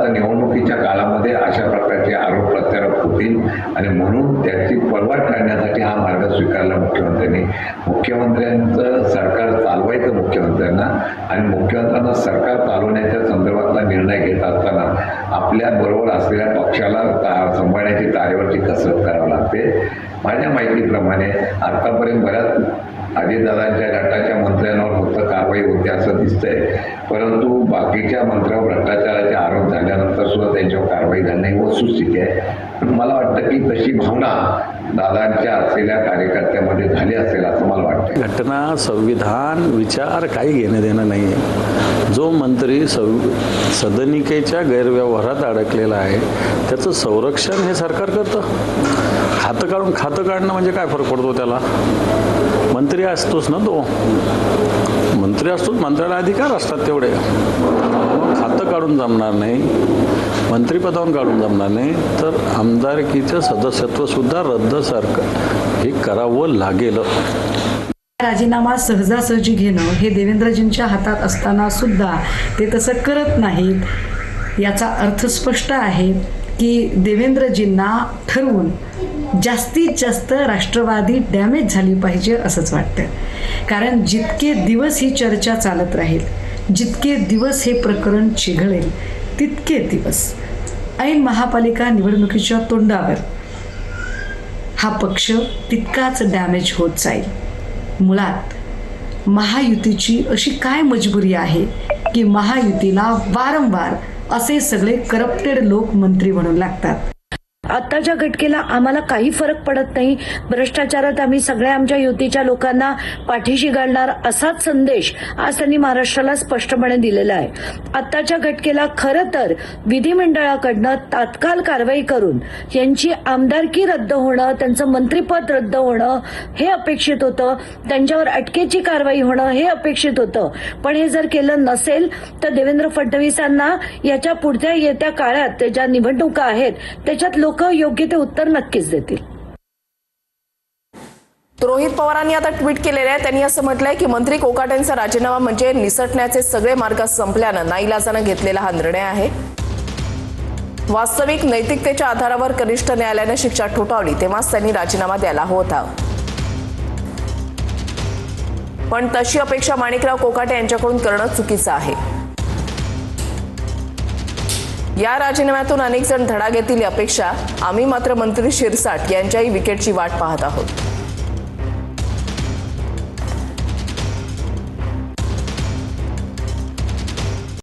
आता निवडणुकीच्या काळामध्ये अशा प्रकारचे आरोप प्रत्यारोप होतील. आणि म्हणून त्याची पळवाट काढण्यासाठी हा मार्ग स्वीकारला मुख्यमंत्र्यांनी. मुख्यमंत्र्यांचं सरकार चालवायचं मुख्यमंत्र्यांना आणि मुख्यमंत्र्यांना सरकार चालवण्याच्या संदर्भातला निर्णय घेत असताना आपल्या बरोबर असलेल्या पक्षाला ता- सांभाळण्याची तारेवरची कसरत करावी लागते. माझ्या माहितीप्रमाणे आतापर्यंत बऱ्याच अजितदादांच्या गटाच्या मंत्र्यांवर फक्त कारवाई होते असं दिसतंय. परंतु बाकीच्या मंत्र्यांवर भ्रष्टाचार सुद्धा त्यांच्यावर कारवाई झाली नाही. व सुस्थिती आहे. पण मला वाटतं की तशी भावना दादांच्या असलेल्या कार्यकर्त्यामध्ये झाली असेल असं मला वाटतं घटना संविधान विचार काही घेणं देणं नाही आहे जो मंत्री सव सदनिकेच्या गैरव्यवहारात अडकलेला आहे त्याचं संरक्षण हे सरकार करतं. खातं काढून खातं काढणं म्हणजे काय फरक पडतो त्याला? मंत्री असतोच ना तो. मंत्री असतोच मंत्र्याला अधिकार असतात तेवढे. खातं काढून जमणार नाही मंत्रिपदावरून काढून जमणार नाही तर आमदारकीचं सदस्यत्वसुद्धा रद्द सरकार हे करावं लागेल. राजीनामा सहजासहजी घेणं हे देवेंद्रजींच्या हातात असताना सुद्धा ते तसं करत नाहीत. याचा अर्थ स्पष्ट आहे की देवेंद्रजींना ठरवून जास्तीत जास्त राष्ट्रवादी डॅमेज झाली पाहिजे असंच वाटतं कारण जितके दिवस ही चर्चा चालत राहील जितके दिवस हे प्रकरण चिघळेल तितके दिवस ऐन महापालिका निवडणुकीच्या तोंडावर हा पक्ष तितकाच डॅमेज होत जाईल. मुळात महायुतीची अशी काय मजबुरी आहे की महायुतीला वारंवार असे सगळे करप्टेड लोक मंत्री म्हणून लागतात? आत्ताच्या घटकेला आम्हाला काही फरक पडत नाही. भ्रष्टाचारात आम्ही सगळ्या आमच्या युतीच्या लोकांना पाठीशी घालणार असाच संदेश आज त्यांनी महाराष्ट्राला स्पष्टपणे दिलेला आहे. आत्ताच्या घटकेला खरं तर विधिमंडळाकडनं तात्काळ कारवाई करून यांची आमदारकी रद्द होणं त्यांचं मंत्रीपद रद्द होणं हे अपेक्षित होतं. त्यांच्यावर अटकेची कारवाई होणं हे अपेक्षित होतं. पण हे जर केलं नसेल तर देवेंद्र फडणवीसांना याच्या पुढच्या येत्या काळात ज्या निवडणुका आहेत त्याच्यात लोक योग्य ते उत्तर नक्कीच देतील. रोहित पवारांनी आता ट्विट केलेलं आहे. त्यांनी असं म्हटलंय की मंत्री कोकाटेंचा राजीनामा म्हणजे निसटण्याचे सगळे मार्ग संपल्यानं नाईलाजानं घेतलेला हा निर्णय आहे. वास्तविक नैतिकतेच्या आधारावर कनिष्ठ न्यायालयानं शिक्षा ठोठावली तेव्हाच त्यांनी राजीनामा द्यायला होता. पण तशी अपेक्षा माणिकराव कोकाटे यांच्याकडून करणं चुकीचं आहे. या राजीनाम्यातून अनेक जण धडा घेतील अपेक्षा. आम्ही मात्र मंत्री शिरसाट यांच्याही विकेटची वाट पाहत आहोत.